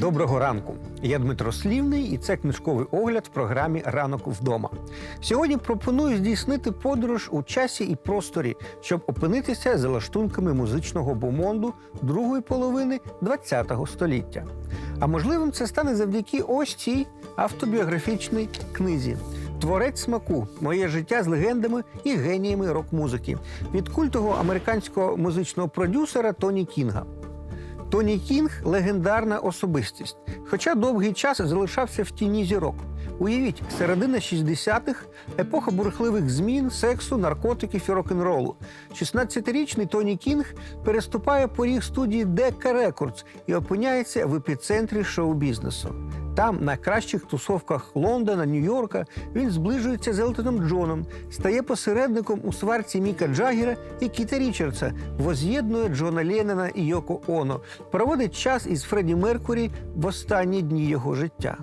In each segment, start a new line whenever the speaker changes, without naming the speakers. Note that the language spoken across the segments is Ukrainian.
Доброго ранку. Я Дмитро Слівний, і це книжковий огляд в програмі Ранок вдома. Сьогодні пропоную здійснити подорож у часі і просторі, щоб опинитися за лаштунками музичного бомонду другої половини ХХ століття. А можливим це стане завдяки ось цій автобіографічній книзі. Творець смаку моє життя з легендами і геніями рок-музики від культового американського музичного продюсера Тоні Кінга. Тоні Кінг легендарна особистість, хоча довгий час залишався в тіні зірок. Уявіть, середина 60-х, епоха бурхливих змін, сексу, наркотиків і рок-н-ролу. 16-річний Тоні Кінг переступає поріг студії Decca Records і опиняється в епіцентрі шоу-бізнесу. Там, на кращих тусовках Лондона, Нью-Йорка, він зближується з Елтоном Джоном, стає посередником у сварці Міка Джаггера і Кіта Річардса, воз'єднує Джона Леннона і Йоко Оно, проводить час із Фредді Меркурі в останні дні його життя.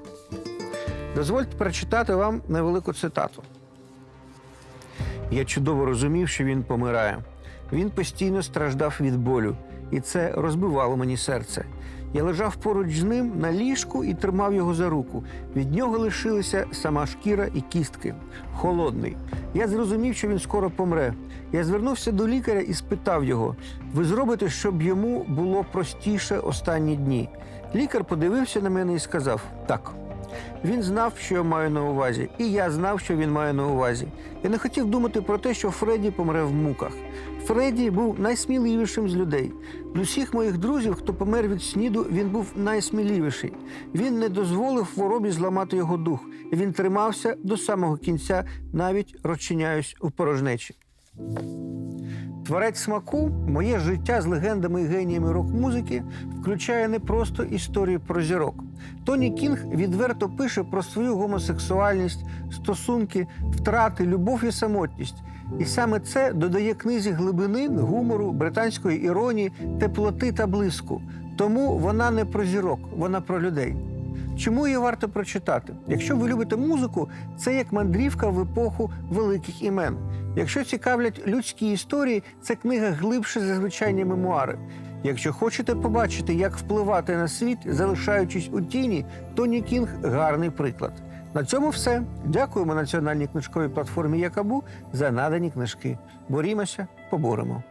Дозвольте прочитати вам невелику цитату. Я чудово розумів, що він помирає. Він постійно страждав від болю, і це розбивало мені серце. Я лежав поруч з ним на ліжку і тримав його за руку. Від нього лишилися сама шкіра і кістки. Холодний. Я зрозумів, що він скоро помре. Я звернувся до лікаря і спитав його: ви зробите, щоб йому було простіше останні дні? Лікар подивився на мене і сказав: так. Він знав, що я маю на увазі, і я знав, що він має на увазі. Я не хотів думати про те, що Фредді помре в муках. Фредді був найсміливішим з людей. З усіх моїх друзів, хто помер від сніду, він був найсміливіший. Він не дозволив хворобі зламати його дух. Він тримався до самого кінця, навіть розчиняюсь у порожнечі. Творець смаку, моє життя з легендами і геніями рок-музики включає не просто історію про зірок. Тоні Кінг відверто пише про свою гомосексуальність, стосунки, втрати, любов і самотність. І саме це додає книзі глибини, гумору, британської іронії, теплоти та блиску. Тому вона не про зірок, вона про людей. Чому її варто прочитати? Якщо ви любите музику, це як мандрівка в епоху великих імен. Якщо цікавлять людські історії, це книга глибше за звичайні мемуари. Якщо хочете побачити, як впливати на світ, залишаючись у тіні, Тоні Кінг гарний приклад. На цьому все. Дякуємо національній книжковій платформі Якабу за надані книжки. Борімося, поборемо.